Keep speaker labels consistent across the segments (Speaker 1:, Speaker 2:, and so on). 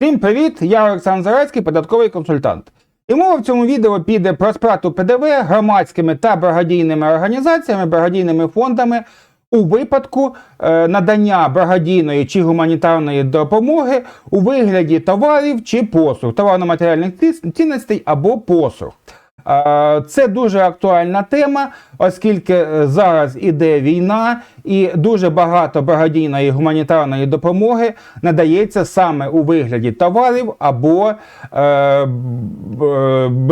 Speaker 1: Всім привіт! Я Олександр Зарецький, податковий консультант. І мова в цьому відео піде про сплату ПДВ громадськими та благодійними організаціями, благодійними фондами у випадку е, надання благодійної чи гуманітарної допомоги у вигляді товарів чи послуг, товарно-матеріальних цінностей або послуг. Е, Це дуже актуальна тема, оскільки е, зараз іде війна, і дуже багато благодійної гуманітарної допомоги надається саме у вигляді товарів або е,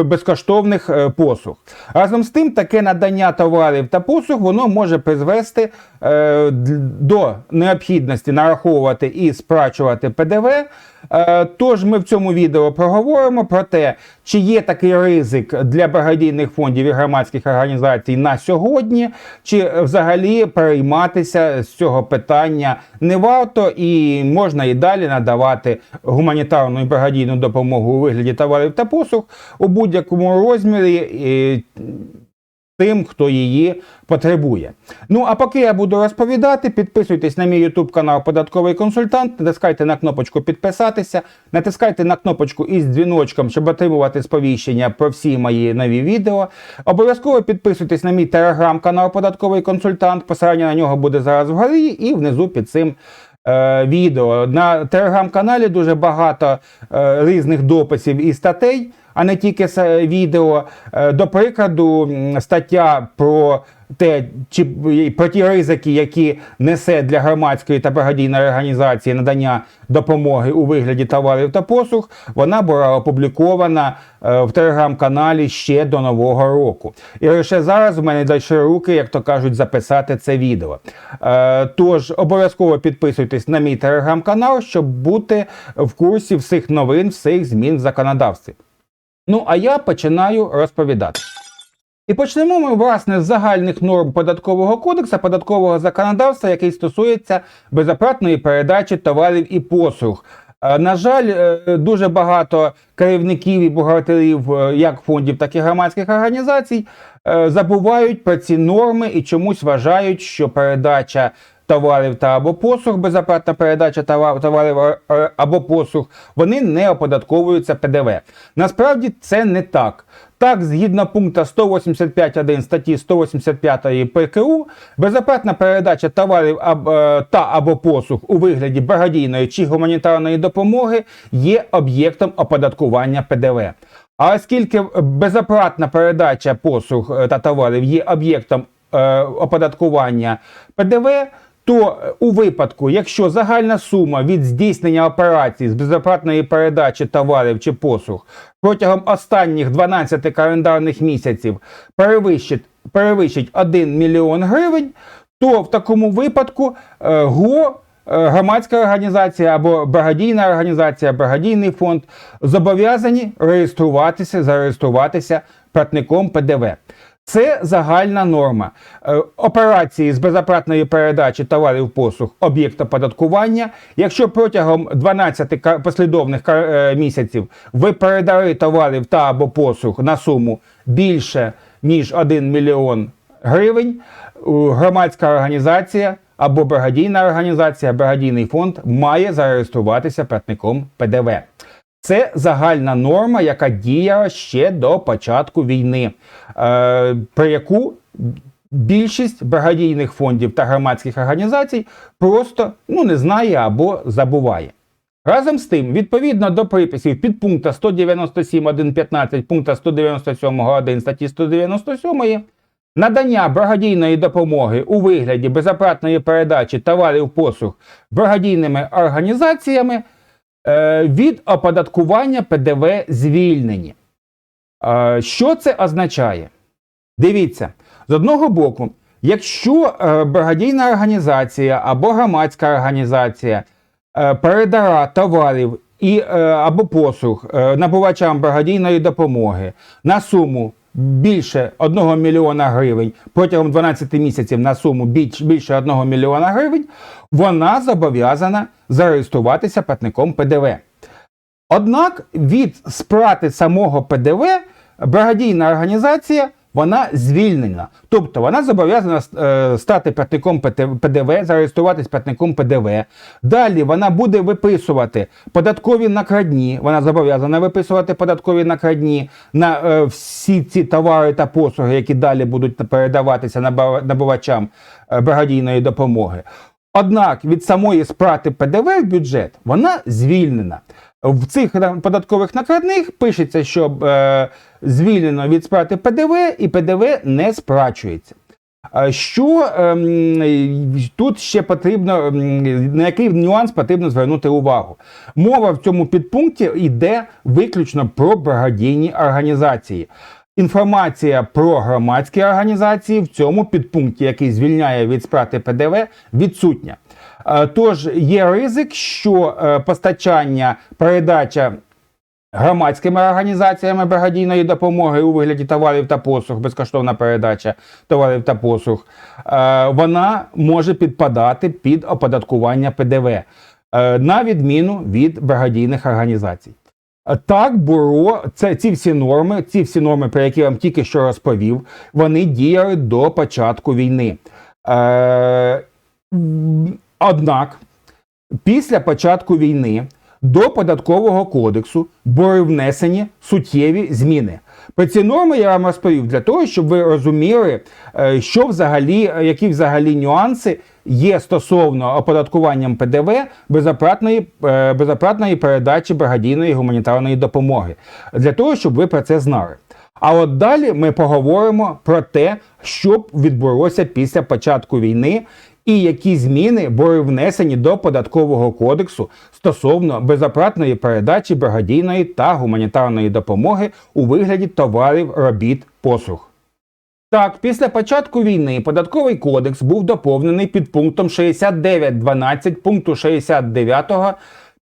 Speaker 1: безкоштовних е, послуг. Разом з тим, таке надання товарів та послуг воно може призвести е, до необхідності нараховувати і сплачувати ПДВ. Е, Тож ми в цьому відео проговоримо про те, чи є такий ризик для благодійних фондів і громадських організацій на сьогодні, чи взагалі перейматися з цього питання не варто, і можна і далі надавати гуманітарну і благодійну допомогу у вигляді товарів та послуг у будь-якому розмірі. Тим, хто її потребує. Ну а поки я буду розповідати, підписуйтесь на мій YouTube канал Податковий консультант, натискайте на кнопочку підписатися, натискайте на кнопочку із дзвіночком, щоб отримувати сповіщення про всі мої нові відео. Обов'язково підписуйтесь на мій телеграм-канал Податковий консультант. Посилання на нього буде зараз вгорі і внизу під цим. е, Відео на телеграм-каналі дуже багато е, різних дописів і статей, а не тільки с- відео. Е, До прикладу, стаття про те, чи про ті ризики, які несе для громадської та благодійної організації надання допомоги у вигляді товарів та послуг, вона була опублікована е, в телеграм-каналі ще до нового року. І лише зараз у мене дійшли руки, як то кажуть, записати це відео. Е, Тож обов'язково підписуйтесь на мій телеграм-канал, щоб бути в курсі всіх новин, всіх змін в законодавстві. Ну, а я починаю розповідати. І почнемо ми, власне, з загальних норм податкового кодексу, податкового законодавства, який стосується безоплатної передачі товарів і послуг. Е, На жаль, е, дуже багато керівників і бухгалтерів е, як фондів, так і громадських організацій забувають про ці норми і чомусь вважають, що передача товарів та або послуг, безоплатна передача товар- товарів е, е, або послуг, вони не оподатковуються ПДВ. Насправді це не так. Так, згідно пункту 185.1 статті 185 ПКУ, безоплатна передача товарів е, та або послуг у вигляді благодійної чи гуманітарної допомоги є об'єктом оподаткування ПДВ. А оскільки безоплатна передача послуг та товарів є об'єктом оподаткування ПДВ, то е, у випадку, якщо загальна сума від здійснення операцій з безоплатної передачі товарів чи послуг протягом останніх 12 календарних місяців перевищить, перевищить 1 мільйон гривень, то в такому випадку е, ГО е, громадська організація або благодійна організація, благодійний фонд зобов'язані реєструватися, зареєструватися платником ПДВ. Це загальна норма. Е, Операції з безоплатної передачі товарів послуг об'єкт оподаткування. Якщо протягом 12 послідовних е, місяців ви передали товарів та або послуг на суму більше ніж 1 мільйон гривень, громадська організація або благодійна організація, благодійний фонд має зареєструватися платником ПДВ. Це загальна норма, яка діяла ще до початку війни, е, про яку більшість благодійних фондів та громадських організацій просто ну, не знає або забуває. Разом з тим, відповідно до приписів підпункта 197.1.15 пункта 197.1 статті 197 Надання благодійної допомоги у вигляді безоплатної передачі товарів послуг благодійними організаціями від оподаткування ПДВ звільнені. Е, Що це означає? Дивіться, з одного боку, якщо е, благодійна організація або громадська організація е, передала товарів і, е, або послуг е, набувачам благодійної допомоги на суму більше 1 мільйона гривень протягом 12 місяців на суму більш, більше 1 мільйона гривень, вона зобов'язана зареєструватися платником ПДВ. Однак від сплати самого ПДВ благодійна організація вона звільнена. Тобто вона зобов'язана е, стати платником ПДВ, зареєструватись платником ПДВ. Далі вона буде виписувати податкові накладні. Вона зобов'язана виписувати податкові накладні на е, всі ці товари та послуги, які далі будуть передаватися набувачам е, благодійної допомоги. Однак від самої сплати ПДВ в бюджет вона звільнена. В цих податкових накладних пишеться, що е, звільнено від сплати ПДВ і ПДВ не сплачується. Що ем, тут ще потрібно, ем, на який нюанс потрібно звернути увагу? Мова в цьому підпункті йде виключно про благодійні організації. Інформація про громадські організації в цьому підпункті, який звільняє від сплати ПДВ, відсутня. Е, Тож є ризик, що е, постачання, передача громадськими організаціями благодійної допомоги у вигляді товарів та послуг, безкоштовна передача товарів та послуг, е, вона може підпадати під оподаткування ПДВ, на відміну від благодійних організацій. Е, Так, бюро, це ці всі норми, ці всі норми, про які я вам тільки що розповів, вони діяли до початку війни. Е, однак, після початку війни до податкового кодексу були внесені суттєві зміни. Про ці норми я вам розповів для того, щоб ви розуміли, е, що взагалі, е, які взагалі нюанси є стосовно оподаткуванням ПДВ безоплатної, е, безоплатної передачі благодійної гуманітарної допомоги, для того, щоб ви про це знали. А от далі ми поговоримо про те, що відбулося після початку війни і які зміни були внесені до податкового кодексу стосовно безоплатної передачі благодійної та гуманітарної допомоги у вигляді товарів, робіт, послуг. Так, після початку війни податковий кодекс був доповнений під пунктом 69.12 пункту 69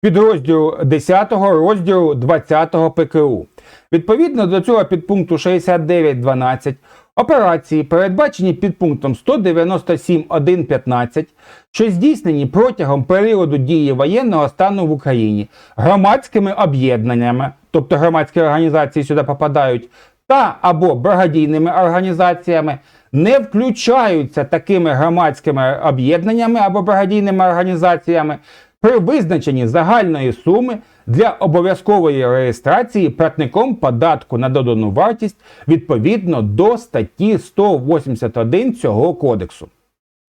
Speaker 1: підрозділу 10 розділу 20 ПКУ. Відповідно до цього підпункту 69.12 операції, передбачені підпунктом 197.1.15, що здійснені протягом періоду дії воєнного стану в Україні громадськими об'єднаннями, тобто громадські організації сюди попадають, та або благодійними організаціями, не включаються такими громадськими об'єднаннями або благодійними організаціями при визначенні загальної суми для обов'язкової реєстрації платником податку на додану вартість відповідно до статті 181 цього кодексу.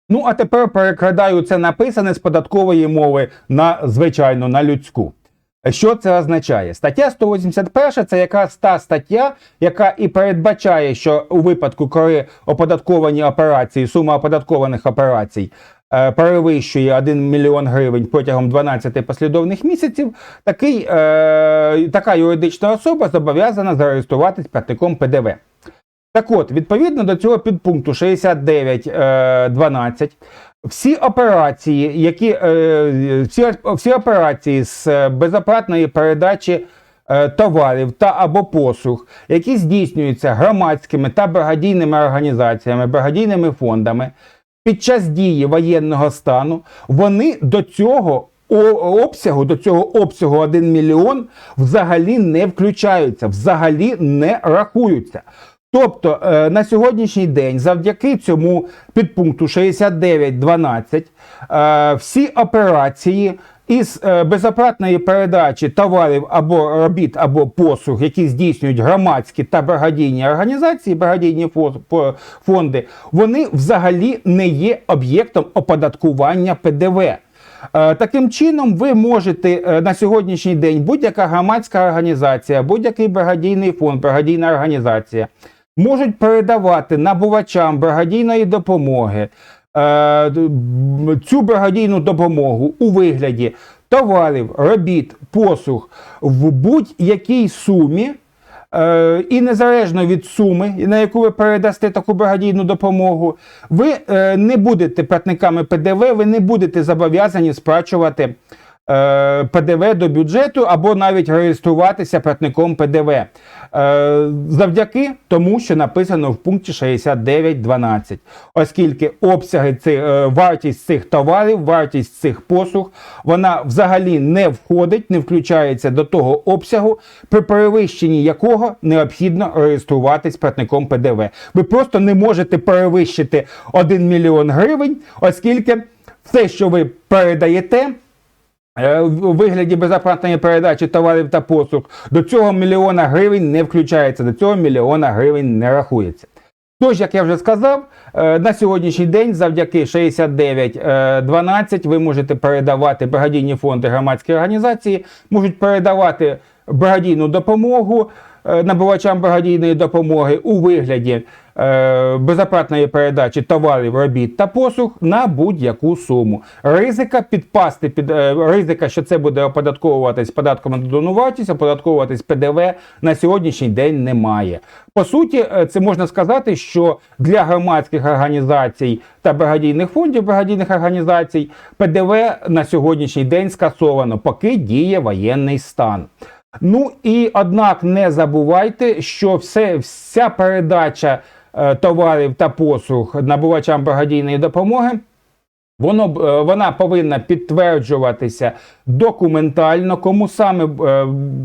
Speaker 1: Ну, а тепер перекладаю це написане з податкової мови на звичайно на людську. Що це означає? Стаття 181 це якраз та стаття, яка і передбачає, що у випадку, коли оподатковані операції, сума оподаткованих операцій е, перевищує 1 мільйон гривень протягом 12 послідовних місяців, такий, е, така юридична особа зобов'язана зареєструватись платником ПДВ. Так от, відповідно до цього підпункту 69.12, всі операції, які е, всі, всі операції з е, безоплатної передачі е, товарів та або послуг, які здійснюються громадськими та благодійними організаціями, благодійними фондами під час дії воєнного стану, вони до цього обсягу, до цього обсягу 1 мільйон взагалі не включаються, взагалі не рахуються. Тобто е, на сьогоднішній день, завдяки цьому підпункту 69.12, е, всі операції із е, безоплатної передачі товарів або робіт, або послуг, які здійснюють громадські та благодійні організації, по- фонди, вони взагалі не є об'єктом оподаткування ПДВ. Таким чином, ви можете на сьогоднішній день будь-яка громадська організація, будь-який благодійний фонд, благодійна організація можуть передавати набувачам благодійної допомоги е, цю благодійну допомогу у вигляді товарів, робіт, послуг в будь-якій сумі. Е, І незалежно від суми, на яку ви передасте таку благодійну допомогу, ви е, не будете платниками ПДВ, ви не будете зобов'язані сплачувати ПДВ до бюджету або навіть реєструватися платником ПДВ. Е, завдяки тому, що написано в пункті 69.12. Оскільки обсяги цих, е, вартість цих товарів, вартість цих послуг, вона взагалі не входить, не включається до того обсягу, при перевищенні якого необхідно реєструватись платником ПДВ. Ви просто не можете перевищити 1 мільйон гривень, оскільки все, що ви передаєте. Е, У вигляді безоплатної передачі товарів та послуг до цього мільйона гривень не включається, до цього мільйона гривень не рахується. Тож, як я вже сказав, е, на сьогоднішній день завдяки 6912 ви можете передавати благодійні фонди громадські організації, можуть передавати благодійну допомогу е, набувачам благодійної допомоги у вигляді е, безоплатної передачі товарів, робіт та послуг на будь-яку суму. Ризика підпасти під е, ризика, що це буде оподатковуватись податком на додану вартість, оподатковуватись ПДВ на сьогоднішній день немає. По суті, е, це можна сказати, що для громадських організацій та благодійних фондів благодійних організацій ПДВ на сьогоднішній день скасовано, поки діє воєнний стан. Ну і однак не забувайте, що все, вся передача е, товарів та послуг набувачам благодійної допомоги. Воно, е, вона повинна підтверджуватися документально, кому саме е,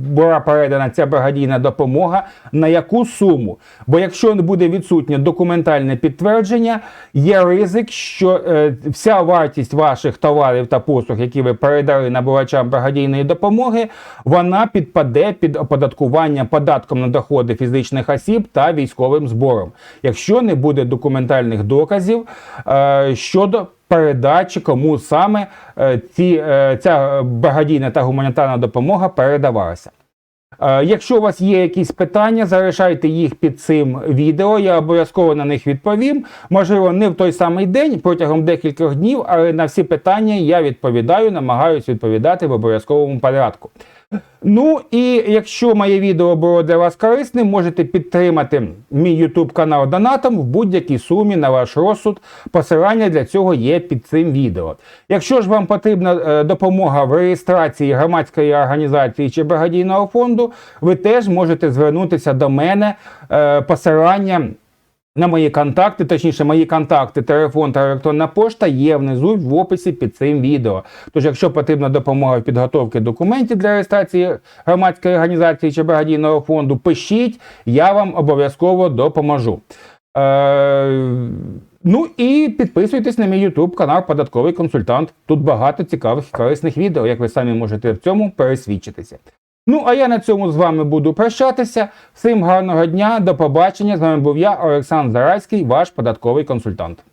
Speaker 1: була передана ця благодійна допомога, на яку суму. Бо якщо не буде відсутнє документальне підтвердження, є ризик, що е, вся вартість ваших товарів та послуг, які ви передали набувачам благодійної допомоги, вона підпаде під оподаткування податком на доходи фізичних осіб та військовим збором. Якщо не буде документальних доказів щодо передачі, кому саме е, ці, е, ця благодійна та гуманітарна допомога передавалася. Е, Якщо у вас є якісь питання, залишайте їх під цим відео. Я обов'язково на них відповім. Можливо, не в той самий день, протягом декількох днів, але на всі питання я відповідаю, намагаюся відповідати в обов'язковому порядку. Ну і якщо моє відео було для вас корисним, можете підтримати мій YouTube канал донатом в будь-якій сумі на ваш розсуд. Посилання для цього є під цим відео. Якщо ж вам потрібна е, допомога в реєстрації громадської організації чи благодійного фонду, ви теж можете звернутися до мене. Е, Посилання на мої контакти, точніше, мої контакти, телефон та електронна пошта є внизу в описі під цим відео. Тож, якщо потрібна допомога в підготовці документів для реєстрації громадської організації чи благодійного фонду, пишіть, я вам обов'язково допоможу. Е, ну і підписуйтесь на мій YouTube канал Податковий консультант. Тут багато цікавих і корисних відео, як ви самі можете в цьому пересвідчитися. Ну, а я на цьому з вами буду прощатися. Всім гарного дня, до побачення. З вами був я, Олександр Зарайський, ваш податковий консультант.